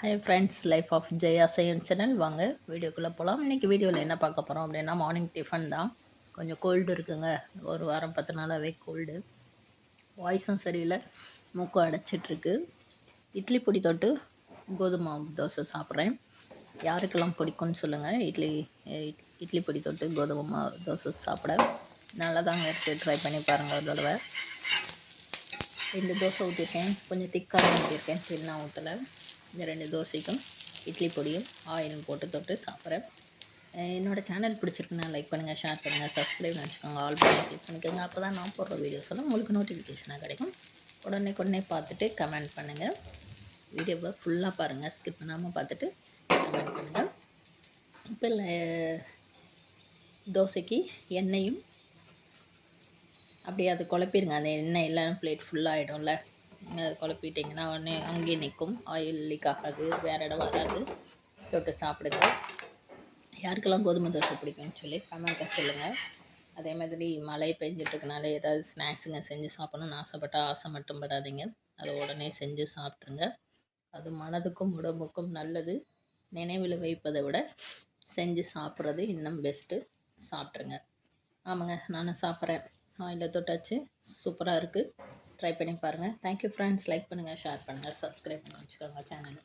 Hi friends life of Jaya Sayan channel வாங்க வீடியோக்குள்ளே போகலாம் இன்றைக்கி வீடியோவில் என்ன பார்க்க போகிறோம் அப்படின்னா மார்னிங் டிஃபன் தான். கொஞ்சம் கோல்டு இருக்குங்க. ஒரு வாரம் பத்து நாளாகவே கோல்டு வாய்ஸும் சரியில்லை. மூக்கும் அடைச்சிட்ருக்கு. இட்லி பொடி தொட்டு கோதுமை தோசை சாப்பிட்றேன். யாருக்கெல்லாம் பிடிக்கும்னு சொல்லுங்கள் இட்லி இட்லி பொடி தொட்டு கோதுமை மாவு தோசை சாப்பிட நல்லா தாங்க இருக்குது ட்ரை பண்ணி பாருங்கள் ஒரு தடவை. ரெண்டு தோசை ஊற்றிருக்கேன் கொஞ்சம் திக்காக ஊற்றிருக்கேன் சின்ன ஊற்றலை இந்த ரெண்டு தோசைக்கும் இட்லி பொடியும் ஆயிலும் போட்டு தொட்டு சாப்பிட்றேன். என்னோடய என்னோட சேனல் பிடிச்சிருக்குன்னா லைக் பண்ணுங்கள் ஷேர் பண்ணுங்கள் சப்ஸ்கிரைப் வச்சுக்கோங்க. ஆல் பண்ணி கிளிக் பண்ணிக்கோங்க. அப்போ தான் நான் போடுற வீடியோஸ் எல்லாம் உங்களுக்கு நோட்டிஃபிகேஷனாக கிடைக்கும். உடனே உடனே பார்த்துட்டு கமெண்ட் பண்ணுங்கள் வீடியோவை ஃபுல்லாக பாருங்கள் ஸ்கிப் பண்ணாமல் பார்த்துட்டு கமெண்ட் பண்ணுங்கள் இப்போ தோசைக்கு எண்ணெயும் அப்படியே அது குழப்பிடுங்க. அந்த எண்ணெய் எல்லாம் பிளேட் ஃபுல்லாகிடும்ல அது குழப்பிட்டிங்கன்னா உடனே அங்கேயே நிற்கும். ஆயில் லீக் ஆகாது. வேறு இடம் வராது. தொட்டு சாப்பிடுங்க. யாருக்கெல்லாம் கோதுமை தோசை பிடிக்கும்னு சொல்லி கமெண்ட்டை சொல்லுங்கள் அதே மாதிரி மழை பெஞ்சிட்ருக்கனால ஏதாவது ஸ்நாக்ஸுங்க செஞ்சு சாப்பிடணும்னு ஆசைப்பட்டால் ஆசை மட்டும் படாதீங்க. அதை உடனே செஞ்சு சாப்பிட்ருங்க. அது மனதுக்கும் உடம்புக்கும் நல்லது. நினைவில் வைப்பதை விட செஞ்சு சாப்பிட்றது இன்னும் பெஸ்ட்டு சாப்பிட்ருங்க. ஆமாங்க நானும் சாப்பிட்றேன். ஆயில் தொட்டாச்சு. சூப்பராக இருக்குது ட்ரை பண்ணி பாருங்கள் தேங்க்யூ ஃப்ரெண்ட்ஸ் லைக் பண்ணுங்கள் ஷேர் பண்ணுங்கள் சப்ஸ்கிரைப் பண்ணி வச்சுக்கோங்க சேனல்